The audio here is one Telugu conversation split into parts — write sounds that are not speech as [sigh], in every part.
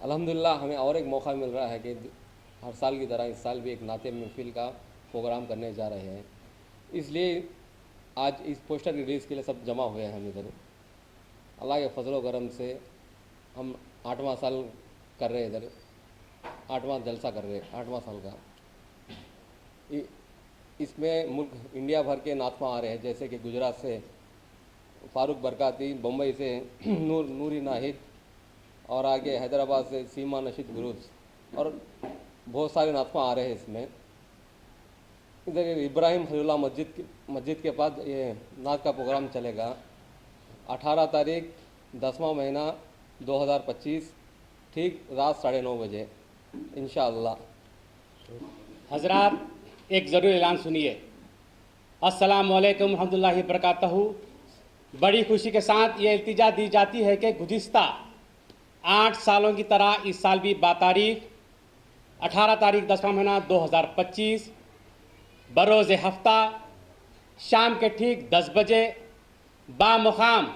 अल्हम्दुलिल्लाह, हमें और एक मौका मिल रहा है कि हर साल की तरह इस साल भी एक नाते महफिल का प्रोग्राम करने जा रहे हैं। इसलिए आज इस पोस्टर रिलीज़ के लिए सब जमा हुए हैं हम इधर। अल्लाह के फजल करम से हम आठवां साल कर रहे हैं इधर। आठवां जलसा कर रहे हैं, आठवां साल का। इसमें मुल्क इंडिया भर के नातवा आ रहे हैं, जैसे कि गुजरात से फारूक बरकाती, बम्बई से [clears throat] नूर नूरी नाहिद और आगे हैदराबाद से सीमा नशीद गुरूज। और बहुत सारे नातवा आ रहे हैं इसमें। इधर इब्राहिम खलील्ला मस्जिद मस्जिद के पास ये नात का प्रोग्राम चलेगा। 18 तारीख, दसवा महीना 2025 ठीक रात साढ़े नौ बजे इन हजरात, एक ज़रूर ऐलान सुनिए। अस्सलाम वालेकुम रहमतुल्लाहि वबरकातहू। बड़ी खुशी के साथ ये इल्तिजा दी जाती है कि गुज़िस्ता आठ सालों की तरह इस साल भी बातारीख 18 तारीख दसवां महीना 2025 बरोज़ हफ़्ता, शाम के ठीक 10 बजे बामुकाम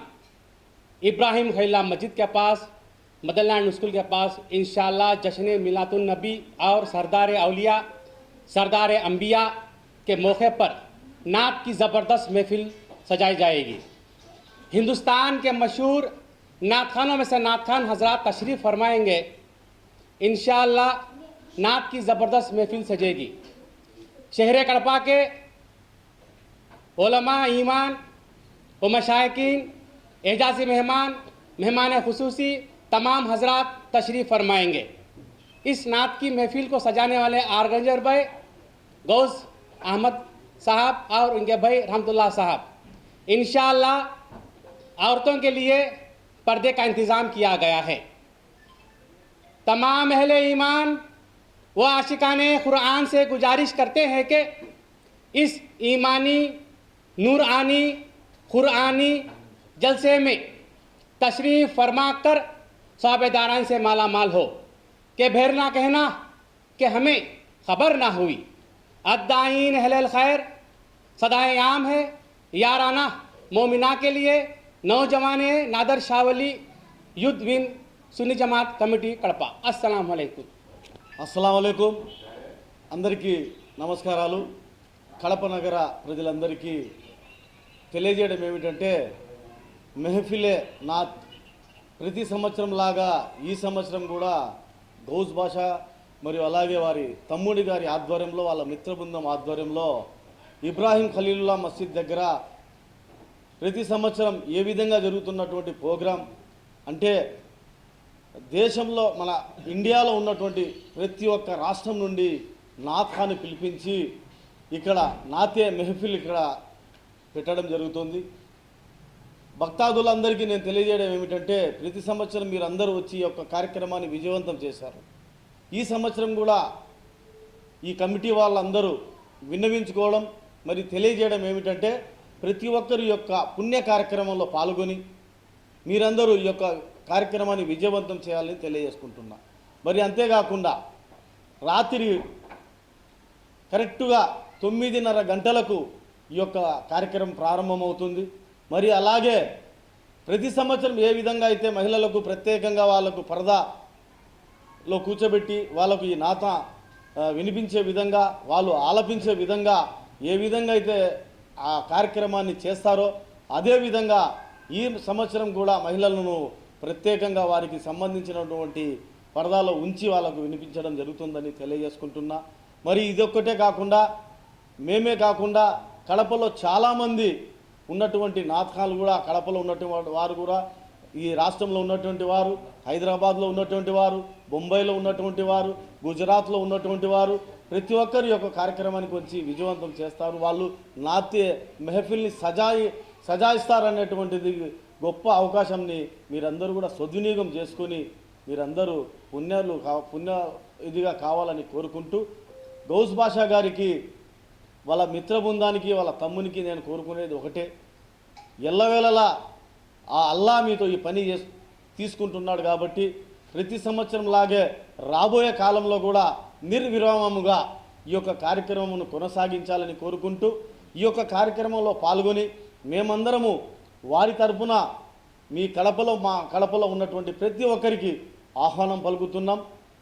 इब्राहिम खैला मस्जिद के पास मदलैंड स्कूल के पास इन जश्न मिलातुलनबी और सरदार अलिया सरदार अम्बिया के मौके पर नात की ज़बरदस्त महफिल सजाई जाएगी। हिंदुस्तान के मशहूर नात खानों में से नात खान हजरात तशरीफ़ फरमाएँगे इन नात की ज़बरदस्त महफिल सजेगी। शहर कड़पा के ओलमा ईमान, व मशाकिन एजाजी मेहमान मेहमान खसूसी, तमाम हजरात तशरीफ़ फरमाएँगे। इस नात की महफिल को सजाने वाले आरगंजर भाई, गौस अहमद साहब और उनके भाई रहमतुल्लाह साहब। इन औरतों के लिए पर्दे का इंतज़ाम किया गया है। तमाम अहले ईमान व आशिकान कुरान से गुजारिश करते हैं कि इस ईमानी, नूरानी, कुरानी जलसे में तशरीफ़ फरमा कर साबेदारान से माला माल हो कि भैर ना कहना कि हमें खबर ना हुई। अद्दाइन अहल खैर, सदाए आम है, याराना मोमिना के लिए नौजवान नादर शावली युद्ध विन सुन्नी जमात कमेटी कड़पा अस्सलाम वालेकुम అస్సలం అందరికీ నమస్కారాలు కడప నగర ప్రజలందరికీ తెలియజేయడం ఏమిటంటే మెహఫిలే నాత్ ప్రతి సంవత్సరం లాగా ఈ సంవత్సరం కూడా గౌజ్ భాష మరియు అలాగే వారి తమ్ముడి గారి ఆధ్వర్యంలో వాళ్ళ మిత్ర బృందం ఆధ్వర్యంలో ఇబ్రాహీం ఖలీలుల్లా మసీద్ దగ్గర ప్రతి సంవత్సరం ఏ విధంగా జరుగుతున్నటువంటి ప్రోగ్రాం అంటే దేశంలో మన ఇండియాలో ఉన్నటువంటి ప్రతి ఒక్క రాష్ట్రం నుండి నాథాన్ని పిలిపించి ఇక్కడ నాతే మెహఫిల్ ఇక్కడ పెట్టడం జరుగుతుంది. భక్తాదులందరికీ నేను తెలియజేయడం ఏమిటంటే ప్రతి సంవత్సరం మీరు అందరూ వచ్చి ఈ యొక్క కార్యక్రమాన్ని విజయవంతం చేశారు. ఈ సంవత్సరం కూడా ఈ కమిటీ వాళ్ళందరూ విన్నవించుకోవడం మరి తెలియజేయడం ఏమిటంటే ప్రతి ఒక్కరు యొక్క పుణ్య కార్యక్రమంలో పాల్గొని మీరందరూ ఈ యొక్క కార్యక్రమాన్ని విజయవంతం చేయాలని తెలియజేసుకుంటున్నా. మరి అంతేకాకుండా రాత్రి కరెక్టుగా తొమ్మిదిన్నర గంటలకు ఈ యొక్క కార్యక్రమం ప్రారంభమవుతుంది. మరి అలాగే ప్రతి సంవత్సరం ఏ విధంగా అయితే మహిళలకు ప్రత్యేకంగా వాళ్ళకు పరదాలో కూర్చోబెట్టి వాళ్ళకు ఈ నాత వినిపించే విధంగా వాళ్ళు ఆలపించే విధంగా ఏ విధంగా అయితే ఆ కార్యక్రమాన్ని చేస్తారో అదేవిధంగా ఈ సంవత్సరం కూడా మహిళలను ప్రత్యేకంగా వారికి సంబంధించినటువంటి పరదాలో ఉంచి వాళ్ళకు వినిపించడం జరుగుతుందని తెలియజేసుకుంటున్నా. మరి ఇదొక్కటే కాకుండా మేమే కాకుండా కడపలో చాలామంది ఉన్నటువంటి నాతకాలు కూడా కడపలో ఉన్నటువంటి వారు కూడా ఈ రాష్ట్రంలో ఉన్నటువంటి వారు హైదరాబాద్లో ఉన్నటువంటి వారు బొంబాయిలో ఉన్నటువంటి వారు గుజరాత్లో ఉన్నటువంటి వారు ప్రతి ఒక్కరు యొక్క కార్యక్రమానికి వచ్చి విజయవంతం చేస్తారు. వాళ్ళు నాట్య మెహఫిల్ని సజాయి సజాయిస్తారనేటువంటిది గొప్ప అవకాశాన్ని మీరందరూ కూడా సద్వినియోగం చేసుకొని మీరందరూ పుణ్యాలు కా పుణ్య ఇదిగా కావాలని కోరుకుంటూ గౌస్ బాషా గారికి వాళ్ళ మిత్ర బృందానికి వాళ్ళ తమ్మునికి నేను కోరుకునేది ఒకటే. ఎల్లవేళలా ఆ అల్లా మీతో ఈ పని చేస్ తీసుకుంటున్నాడు కాబట్టి ప్రతి సంవత్సరం లాగే రాబోయే కాలంలో కూడా నిర్విరామముగా ఈ యొక్క కార్యక్రమమును కొనసాగించాలని కోరుకుంటూ ఈ యొక్క కార్యక్రమంలో పాల్గొని మేమందరము వారి తరపున మీ కడపలో మా కడపలో ఉన్నటువంటి ప్రతి ఒక్కరికి ఆహ్వానం పలుకుతున్నాం.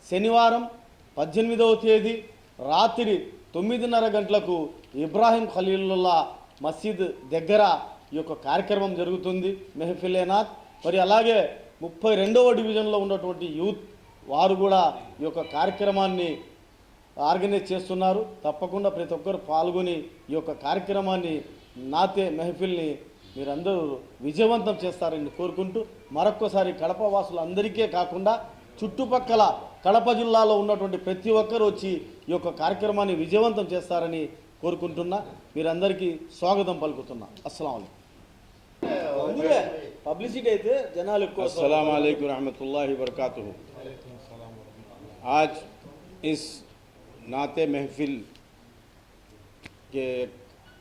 శనివారం పద్దెనిమిదవ తేదీ రాత్రి తొమ్మిదిన్నర గంటలకు ఇబ్రాహీం ఖలీలుల్లా మసీద్ దగ్గర ఈ యొక్క కార్యక్రమం జరుగుతుంది మెహఫిలేనాథ్. మరి అలాగే ముప్పై రెండవ డివిజన్లో ఉన్నటువంటి యూత్ వారు కూడా ఈ యొక్క కార్యక్రమాన్ని ఆర్గనైజ్ చేస్తున్నారు. తప్పకుండా ప్రతి ఒక్కరు పాల్గొని ఈ యొక్క కార్యక్రమాన్ని నాతే మెహఫిల్ని మీరందరూ విజయవంతం చేస్తారని కోరుకుంటూ మరొక్కసారి కడప వాసులందరికీ కాకుండా చుట్టుపక్కల కడప జిల్లాలో ఉన్నటువంటి ప్రతి ఒక్కరు వచ్చి ఈ యొక్క కార్యక్రమాన్ని విజయవంతం చేస్తారని కోరుకుంటున్నా. మీరందరికీ స్వాగతం పలుకుతున్నా. అస్సలం పబ్లిసిటీ అయితే జనాలు ఎక్కువ अस्सलाम वालेकुम रहमतुल्लाहि वरकातुहू आज इस नाते महफिल के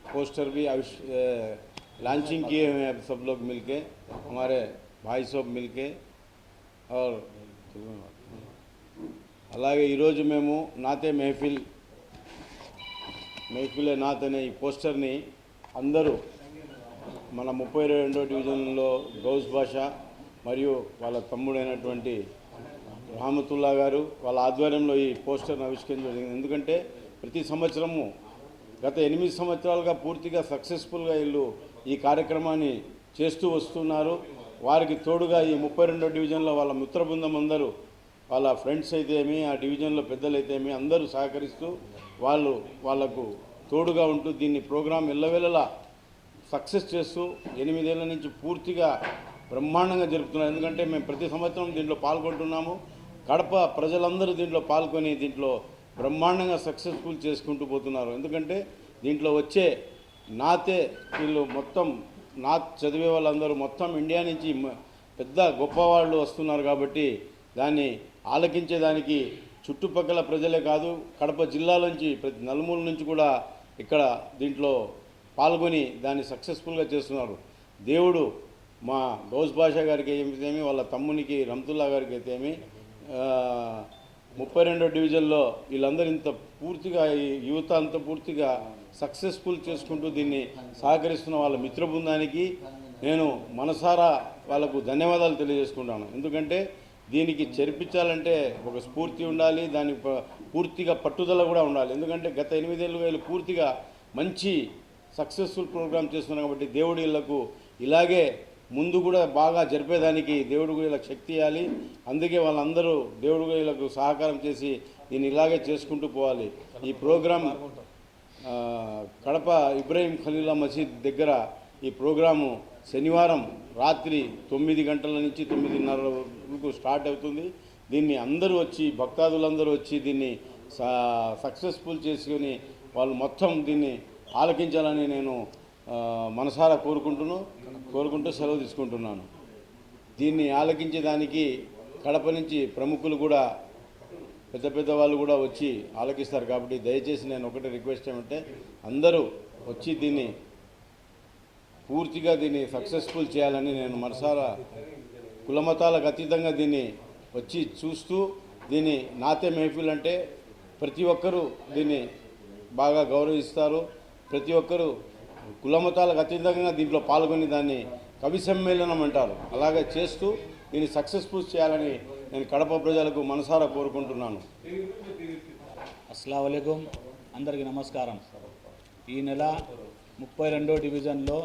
पोस्टर भी आविष- अ, लॉन्चिंग किए हुए हैं सब लोग मिलके हमारे भाई सब मिलके और అలాగే ఈరోజు మేము నాతే మెహఫిల్ మెహఫిలే నాత్ అనే ఈ పోస్టర్ని అందరూ మన ముప్పై రెండో డివిజన్లో గౌస్ భాష మరియు వాళ్ళ తమ్ముడైనటువంటి రహమతుల్లా గారు వాళ్ళ ఆధ్వర్యంలో ఈ పోస్టర్ను ఆవిష్కరించడం జరిగింది. ఎందుకంటే ప్రతి సంవత్సరము గత ఎనిమిది సంవత్సరాలుగా పూర్తిగా సక్సెస్ఫుల్గా వీళ్ళు ఈ కార్యక్రమాన్ని చేస్తూ వస్తున్నారు. వారికి తోడుగా ఈ ముప్పై రెండో డివిజన్లో వాళ్ళ మిత్ర బృందం అందరూ వాళ్ళ ఫ్రెండ్స్ అయితేమి ఆ డివిజన్లో పెద్దలు అయితేమి అందరూ సహకరిస్తూ వాళ్ళు వాళ్ళకు తోడుగా ఉంటూ దీన్ని ప్రోగ్రాం ఎల్లవెల్లలా సక్సెస్ చేస్తూ ఎనిమిదేళ్ళ నుంచి పూర్తిగా బ్రహ్మాండంగా జరుపుతున్నారు. ఎందుకంటే మేము ప్రతి సంవత్సరం దీంట్లో పాల్గొంటున్నాము. కడప ప్రజలందరూ దీంట్లో పాల్గొని దీంట్లో బ్రహ్మాండంగా సక్సెస్ఫుల్ చేసుకుంటూ పోతున్నారు. ఎందుకంటే దీంట్లో వచ్చే నాతే వీళ్ళు మొత్తం నాత్ చదివే వాళ్ళందరూ మొత్తం ఇండియా నుంచి పెద్ద గొప్పవాళ్ళు వస్తున్నారు కాబట్టి దాన్ని ఆలకించేదానికి చుట్టుపక్కల ప్రజలే కాదు కడప జిల్లాలోంచి ప్రతి నలుమూల నుంచి కూడా ఇక్కడ దీంట్లో పాల్గొని దాన్ని సక్సెస్ఫుల్గా చేస్తున్నారు. దేవుడు మా గౌస్ బాషా గారికి అయితేమి వాళ్ళ తమ్మునికి రమ్తుల్లా గారికి అయితేమి ముప్పై రెండో డివిజన్లో వీళ్ళందరూ ఇంత పూర్తిగా ఈ యువత అంత పూర్తిగా సక్సెస్ఫుల్ చేసుకుంటూ దీన్ని సహకరిస్తున్న వాళ్ళ మిత్ర బృందానికి నేను మనసారా వాళ్ళకు ధన్యవాదాలు తెలియజేసుకుంటాను. ఎందుకంటే దీనికి చెరిపించాలంటే ఒక స్ఫూర్తి ఉండాలి దాని ప- పూర్తిగా పట్టుదల కూడా ఉండాలి. ఎందుకంటే గత ఎనిమిదేళ్ళు వేలు పూర్తిగా మంచి సక్సెస్ఫుల్ ప్రోగ్రామ్ చేస్తున్నారు కాబట్టి దేవుడి ఇళ్ళకు ఇలాగే ముందు కూడా బాగా జరిపేదానికి దేవుడు కూడా వీళ్ళకి శక్తి ఇవ్వాలి. అందుకే వాళ్ళందరూ దేవుడు కూడా వీళ్ళకు సహకారం చేసి దీన్ని ఇలాగే చేసుకుంటూ పోవాలి. ఈ ప్రోగ్రాం కడప ఇబ్రాహీం ఖలీలా మసీద్ దగ్గర ఈ ప్రోగ్రాము శనివారం రాత్రి తొమ్మిది గంటల నుంచి తొమ్మిదిన్నర వరకు స్టార్ట్ అవుతుంది. దీన్ని అందరూ వచ్చి భక్తాదులందరూ వచ్చి దీన్ని సక్సెస్ఫుల్ చేసుకొని వాళ్ళు మొత్తం దీన్ని ఆలకించాలని నేను మనసారా కోరుకుంటును. కోరుకుంటూ సెలవు తీసుకుంటున్నాను. దీన్ని ఆలకించేదానికి కడప నుంచి ప్రముఖులు కూడా పెద్ద పెద్ద వాళ్ళు కూడా వచ్చి ఆలకిస్తారు. కాబట్టి దయచేసి నేను ఒకటే రిక్వెస్ట్ ఏమంటే అందరూ వచ్చి దీన్ని పూర్తిగా దీన్ని సక్సెస్ఫుల్ చేయాలని నేను మనసారా కులమతాలకు అతీతంగా దీన్ని వచ్చి చూస్తూ దీన్ని నాతే మెహఫిల్ అంటే ప్రతి ఒక్కరూ దీన్ని బాగా గౌరవిస్తారు. ప్రతి ఒక్కరూ కులమతాలకు అతీతంగా దీంట్లో పాల్గొని దాన్ని కవి సమ్మేళనం అంటారు. అలాగే చేస్తూ దీన్ని సక్సెస్ఫుల్ చేయాలని నేను కడప ప్రజలకు మనసారా కోరుకుంటున్నాను. అస్సలం అందరికీ నమస్కారం. ఈ నెల ముప్పై రెండో డివిజన్లో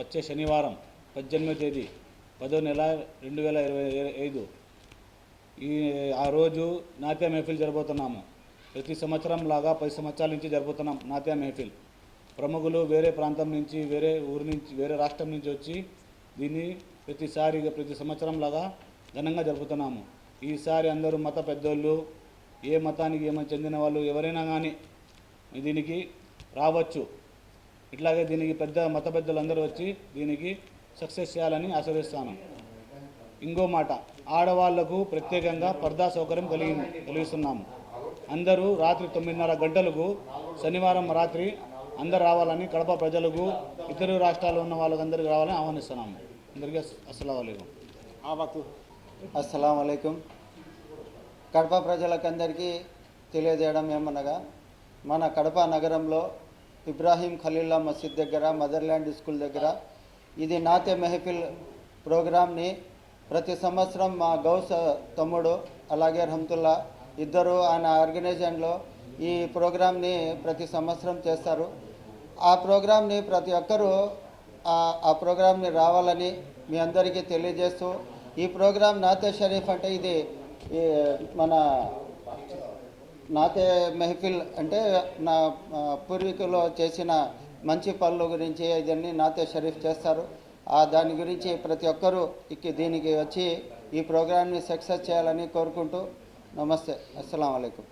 వచ్చే శనివారం పద్దెనిమిదో తేదీ పదో నెల రెండు వేల ఇరవై ఐదు. ఈ ఆ రోజు నాట్య మెహఫిల్ జరబోతున్నాము ప్రతి సంవత్సరం లాగా పది సంవత్సరాల నుంచి జరుపుతున్నాం నాట్య మెహఫిల్. ప్రముఖులు వేరే ప్రాంతం నుంచి వేరే ఊరి నుంచి వేరే రాష్ట్రం నుంచి వచ్చి దీన్ని ప్రతిసారి ప్రతి సంవత్సరం లాగా ఘనంగా జరుపుతున్నాము. ఈసారి అందరూ మత పెద్దోళ్ళు ఏ మతానికి ఏమైనా చెందిన వాళ్ళు ఎవరైనా కానీ దీనికి రావచ్చు. ఇట్లాగే దీనికి పెద్ద మత పెద్దలందరూ వచ్చి దీనికి సక్సెస్ చేయాలని ఆశ్రయిస్తాను ఇంకో మాట ఆడవాళ్ళకు ప్రత్యేకంగా పర్దా సౌకర్యం కలిగి కలిగిస్తున్నాము. అందరూ రాత్రి తొమ్మిదిన్నర గంటలకు శనివారం రాత్రి అందరు రావాలని కడప ప్రజలకు ఇతర రాష్ట్రాల్లో ఉన్న వాళ్ళకందరికీ రావాలని ఆహ్వానిస్తున్నాము అందరికీ అస్సలం అయికం అస్సలం అయికం కడప ప్రజలకందరికీ తెలియజేయడం ఏమనగా మన కడప నగరంలో ఇబ్రాహీం ఖలీల్లా మసీద్ దగ్గర మదర్ల్యాండ్ స్కూల్ దగ్గర ఇది నాతే మెహఫిల్ ప్రోగ్రామ్ని ప్రతి సంవత్సరం మా గౌస్ తమ్ముడు అలాగే రహమతుల్లా ఇద్దరు ఆయన ఆర్గనైజేషన్లో ఈ ప్రోగ్రామ్ని ప్రతి సంవత్సరం చేస్తారు. ఆ ప్రోగ్రామ్ని ప్రతి ఒక్కరూ ఆ- ప్రోగ్రామ్ని రావాలని మీ అందరికీ తెలియజేస్తూ ఈ ప్రోగ్రాం నాతే షరీఫ్ అంటే ఇది ఈ మన నాతే మెహఫిల్ అంటే నా పూర్వీకులు చేసిన మంచి పనుల గురించి ఇదన్నీ నాతే షరీఫ్ చేస్తారు. ఆ దాని గురించి ప్రతి ఒక్కరూ ఇక దీనికి వచ్చి ఈ ప్రోగ్రామ్ని సక్సెస్ చేయాలని కోరుకుంటూ నమస్తే అస్సలం అయికం